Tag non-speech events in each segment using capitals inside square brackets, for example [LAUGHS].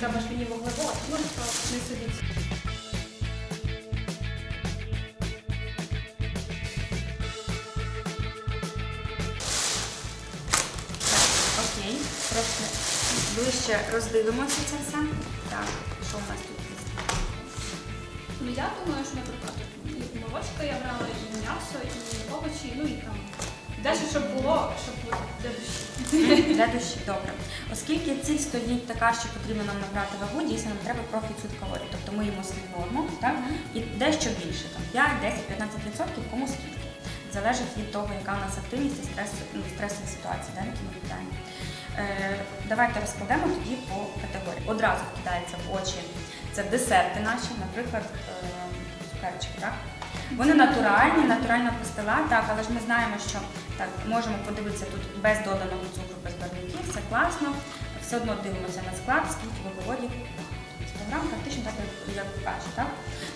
треба ж мені вуглевод, ну, що не судіть. Окей, трошки ближче роздивимося це все. Так, що у нас тут? Ну, я думаю, що, наприклад, і молочка я брала, і м'ясо, і овочі, ну, і там, дещо, щоб було, щоб для душі. Добре. Оскільки ціль стоїть така, що потрібно нам набрати вагу, дійсно нам треба про 500 калорій. Тобто ми їмо свою норму, так? І дещо більше, там 5, 10, 15%, кому скільки. Залежить від того, яка у нас активність і стрес, ну, стресові ситуації, які ми віддаємо. Е, давайте розкладемо тоді по категорії. Одразу вкидається в очі це десерти наші, наприклад, е, цукерчики, так? Вони натуральні, натуральна пастила, так, але ж ми знаємо, що так, можемо подивитися тут без доданого цукру, без барвників, це класно. Все одно дивимося на склад, скільки вуглеводів. 100 грам, практично так, як- каже, так?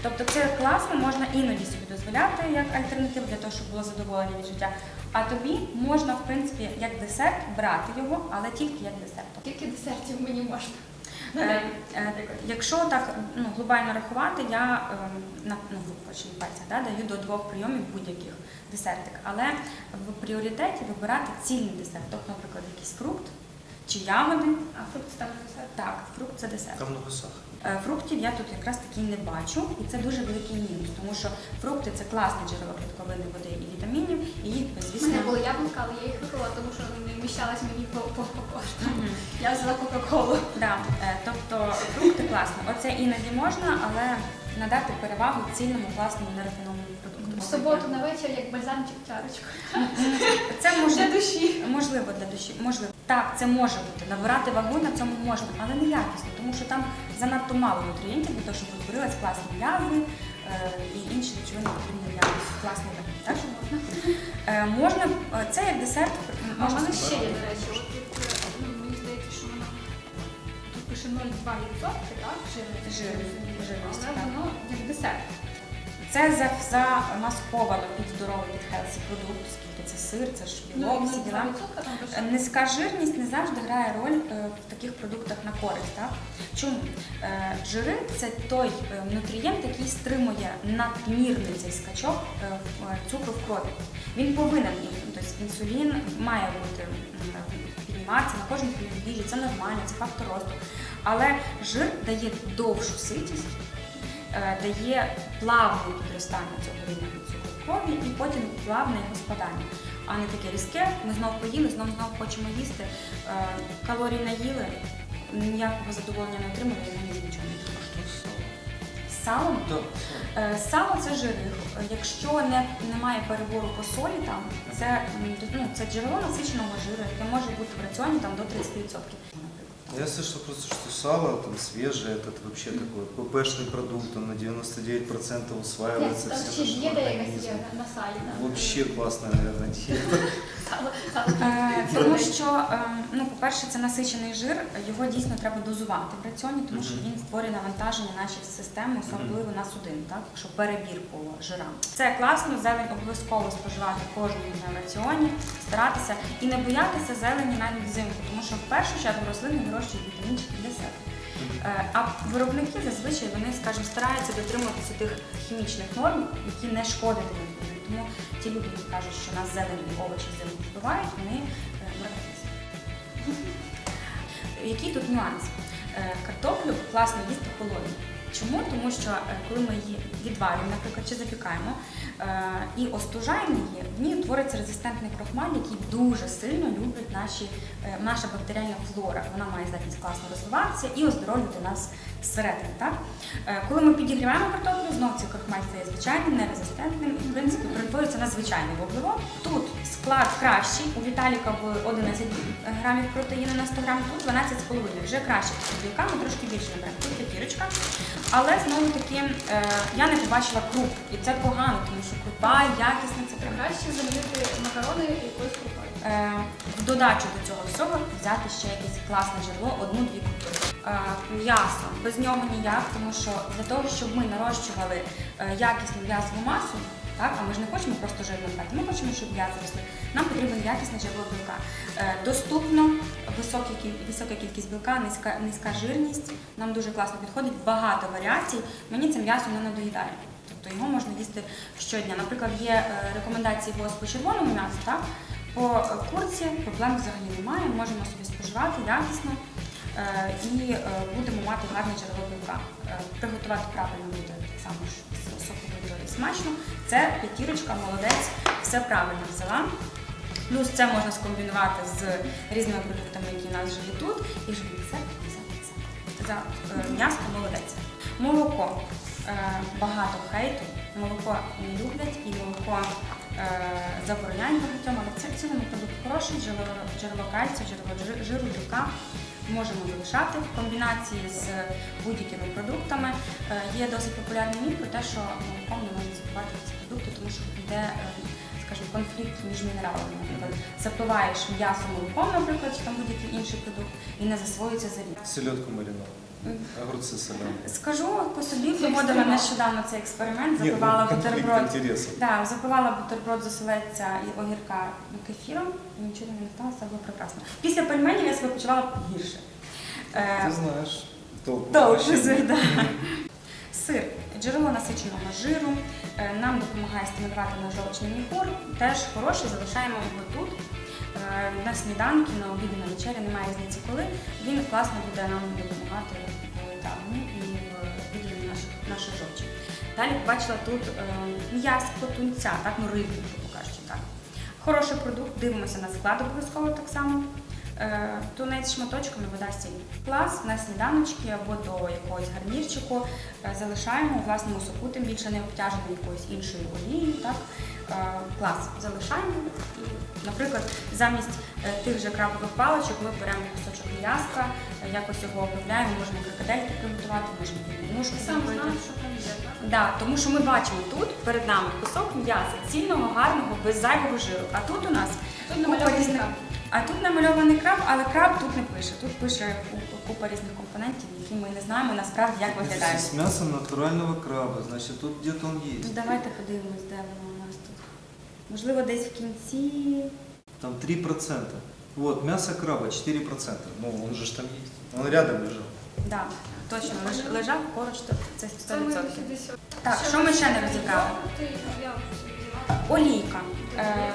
Тобто це класно, можна іноді собі дозволяти як альтернативу для того, щоб було задоволення від життя. А тобі можна, в принципі, як десерт брати його, але тільки як десерт. Тільки десертів мені можна. Е, е, Якщо так ну, глобально рахувати, я е, на ну, пальцях да, даю до двох прийомів будь-яких десертик. Але в пріоритеті вибирати цільний десерт, тобто, наприклад, якийсь фрукт чи ягоди. А фрукт стане десерт. Так, фрукт це десерт. Там много сахара. Е, Фруктів я тут якраз таки не бачу, і це дуже великий мінус, тому що фрукти це класне джерело клітковини води і вітамінів, і їх, У звісно, мене були яблука, але я їх виклала, тому що не вміщалась мені по, по, по кошту. Мгм. Я взяла Кока-Колу. Да, е, тобто фрукти класно. Оце іноді можна, але надати перевагу цільному класному нерафінованому продукту. В суботу на вечір, як бальзамчик чарочку. Це Для душі. можливо для душі. Можливо. Так, це може бути. Набирати вагу на цьому можна, але не якісно, тому що там занадто мало нутрієнтів для того, щоб утворились класні м'язи е, і інші речовини потрібні для класної ваги. Так що можна. Можна е, це як десерт. А в мене ще є, до речі, от е, ну, мені здається, що вона тут пише 0,2%, так? Жирності. Жирність, Але так. воно як десерт. Це за- замасковано під здоровий під хелсі продукт, оскільки це сир, це ж білок, Ну, всі діла. 0,2% там пише. Е, Низька жирність не завжди грає роль е, в таких продуктах на користь. Так? Чому? Е, Жири це той нутрієнт, який стримує надмірний цей скачок цукру в крові. Він повинен, тобто інсулін має бути підніматися на кожному їжі, це нормально, це фактор росту. Але жир дає довшу ситість, дає плавне підростання цього рівня цукру в крові і потім плавне його спадання. А не таке різке, ми знову поїли, знову знову хочемо їсти. Е, Калорій наїли, ніякого задоволення не отримали, і мені нічого не. Что салом? Е, Сало це жири. Е, Якщо не, немає перебору по солі, там це, ну, це джерело насиченого жиру, яке може бути в раціоні там, до 30%. Я слышал просто, что сало там свежее, этот вообще такой ППшный продукт, он на 99% усваивается. Там все ще хорошо в діда якась є организме. на салі. да. Вообще классная, наверное, диета. [LAUGHS] Е, Тому що, е, ну, по-перше, це насичений жир, його дійсно треба дозувати в раціоні, тому що він створює навантаження нашій системи, особливо на судин, так? що перебір по жирам. Це класно, зелень обов'язково споживати кожного в раціоні, старатися і не боятися зелені навіть взимку, тому що в першу чергу рослини вирощують вітамінчики для себе. А виробники зазвичай вони, скажімо, стараються дотримуватися тих хімічних норм, які не шкодитимуть. Тому ті люди, які кажуть, що нас зелені овочі зиму вбивають, вони е, мракуються. Який тут нюанс? Е, Картоплю класно їсти холодну. Чому? Тому що е, коли ми її відварюємо, наприклад, чи запікаємо і остужаємо її, в ній утвориться резистентний крохмаль, який дуже сильно любить наші, наша бактеріальна флора. Вона має здатність класно розвиватися і оздоровлювати нас зсередини. Так? Е, Коли ми підігріваємо картоплю, знов цей крохмаль стає звичайним, нерезистентним і в принципі перетворюється на звичайний вуглевод. Тут склад кращий. У Віталіка було 11 грамів протеїну на 100 грамів, тут 12,5. Вже краще з білками, трошки більше наберемо. Тут п'ятірочка. Але знову таки е, я не побачила круп, і це погано, тому що крупа якісна, це Краще замінити макарони якоюсь крупою. Е, в додачу до цього всього взяти ще якесь класне джерело, одну-дві крупи. Е, м'ясо без нього ніяк, тому що для того, щоб ми нарощували е, якісну м'ясову масу, Так, а ми ж не хочемо просто жирно брати, ми хочемо, щоб м'ясо росли. Нам потрібен якісний джерело білка. Доступно, висока, кількість білка, низька, низька жирність. Нам дуже класно підходить, багато варіацій. Мені це м'ясо не надоїдає. Тобто його можна їсти щодня. Наприклад, є рекомендації по червоному м'ясу, так? По курці проблем взагалі немає, можемо собі споживати якісно е, і е, будемо мати гарне джерело білка. Е, Приготувати правильно буде так само ж соковито і смачно. Це п'ятірочка, молодець, все правильно взяла. Плюс це можна скомбінувати з різними продуктами, які у нас вже тут, і вже десерт і за м'ясо молодець. Молоко. Багато хейту. Молоко не люблять і молоко забороняють багатьом, але це цілому продукт хороший, джерело, джерело кальцію, джерело жиру, білка. Можемо залишати в комбінації з будь-якими продуктами. Е, Є досить популярний міф про те, що молоком не можна запивати ці продукти, тому що йде, е, скажімо, конфлікт між мінералами. Наприклад, запиваєш м'ясо молоком, наприклад, чи там будь-який інший продукт, і не засвоюється за рік. Селедку соленые. Скажу по собі, проводила нещодавно цей експеримент, запивала ну, бутерброд. интересов. Да, запивала бутерброд з оселедця і огірка кефіром, і нічого не сталося, було прекрасно. Після пельменів я себе почувала гірше. Е, Ты знаешь толк. в Толк обращении. да. Сир, джерело насиченого жиру, е, нам допомагає стимулювати наш жовчний міхур, теж хороший, залишаємо його тут. Е, На сніданки, на обіді, на вечері, немає різниці коли. Він класно буде нам допомагати в травмі і в виділенні наших, наших жовчі. Далі побачила тут е, м'ясо тунця, так, ну рибу, грубо кажучи, так. Хороший продукт, дивимося на склад обов'язково так само. Е, Тунець шматочками, вода сіль. Клас на сніданочки або до якогось гарнірчику залишаємо у власному соку, тим більше не обтяжений якоюсь іншою олією. Е, Клас залишаємо. І, наприклад, замість е, тих же крабових паличок ми беремо кусочок м'яска, е, якось його обробляємо, можемо крокодельки приготувати, можемо мушку зробити. є? Да, тому що ми бачимо тут перед нами кусок м'яса, цільного, гарного, без зайвого жиру. А тут у нас Тут купа намальований різних- краб. А тут намальований краб, але краб тут не пише. Тут пише купа різних компонентів, які ми не знаємо насправді як виглядають. С мясом натурального краба, значит, тут где-то он Ну, давайте подивимось, де воно. Можливо, десь в кінці. Там 3%. Вот, мясо краба 4%. Ну, он же ж там есть. Он рядом лежал. Да, точно, леж- лежав поруч, то це Це 100%. Так, що ми ще не розібрали? Олійка. Е,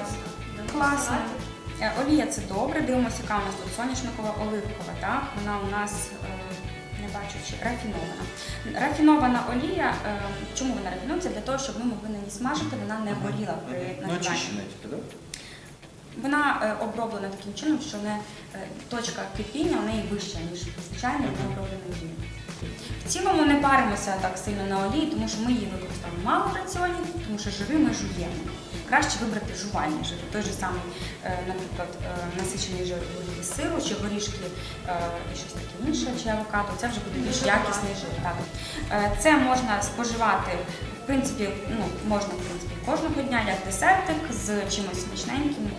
класно. Е, Олія це добре, дивимося, яка у нас тут соняшникова оливкова, так? Вона у нас е, не рафінована. Рафінована олія, е, чому вона рафінується? Для того, щоб ми могли на ній смажити, вона не горіла при. Ну, нагріванні. Вона е, оброблена таким чином, що не е, точка кипіння у неї вища, ніж звичайно необробленої олії. В цілому не паримося так сильно на олії, тому що ми її використовуємо мало в раціоні, тому що жири ми жуємо. Краще вибрати жувальні жири. Той же самий, е, наприклад, насичений жир вигляді сиру, чи горішки, і щось таке інше, чи авокадо. Це вже буде більш якісний жир. Так. Це можна споживати, в принципі, ну, можна в принципі, кожного дня як десертик з чимось смачненьким,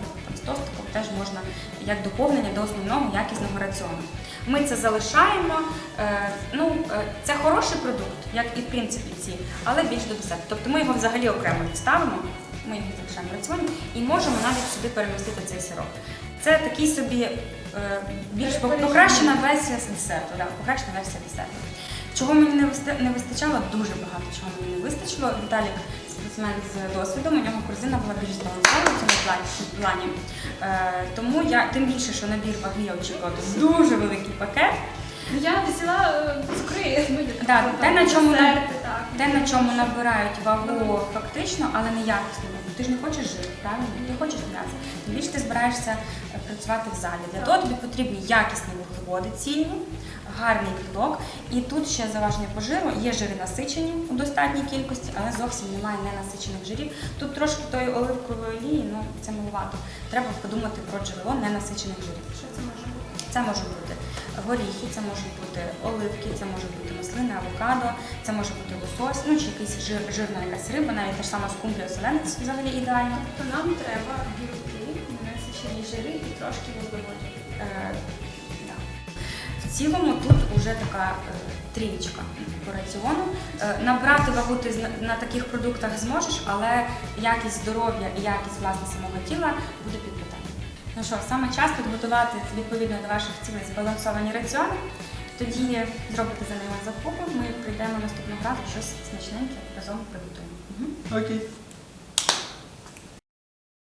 з тостиком теж можна як доповнення до основного якісного раціону. Ми це залишаємо. Е, ну, е, це хороший продукт, як і в принципі ці, але більш до десерту. Тобто ми його взагалі окремо відставимо, ми його залишаємо в раціоні і можемо навіть сюди перемістити цей сироп. Це такий собі е, більш покращена версія десерту. Да, покращена версія десерту. Чого мені не вистачало, дуже багато чого мені не вистачило. Віталік спортсмен з досвідом, у нього корзина була більш збалансована в цьому плані-. Е, тому я тим більше, що набір ваги я очікувала дуже великий пакет. Ну, Я взяла е, цукри, Да, те, на чому. Те, на чому набирають вагу фактично, але не якісно. Ти ж не хочеш жити, правильно? Ти хочеш м'ясо. Тим більше ти збираєшся е, працювати в залі. Для того тобі потрібні якісні вуглеводи цільні, гарний білок. І тут ще заваження по жиру. Є жири насичені у достатній кількості, але зовсім немає ненасичених жирів. Тут трошки тої оливкової олії, ну це маловато. Треба подумати про джерело ненасичених жирів. Що це може бути? Це можуть бути горіхи, це можуть бути оливки, це можуть бути маслини, авокадо, це може бути лосось, ну чи якийсь жир, жирна якась риба, навіть та ж сама скумбрія оселедець взагалі ідеально. Тобто нам треба білки, ненасичені жири і трошки вуглеводів. Е, да. В цілому тут вже така е, трієчка по раціону. Е, Набрати вагу ти на таких продуктах зможеш, але якість здоров'я і якість власне самого тіла буде під питанням. Ну що, саме час підготувати відповідно до ваших цілей збалансовані раціони. Тоді зробите за ними закупи, ми прийдемо наступного разу щось смачненьке разом приготуємо. Окей.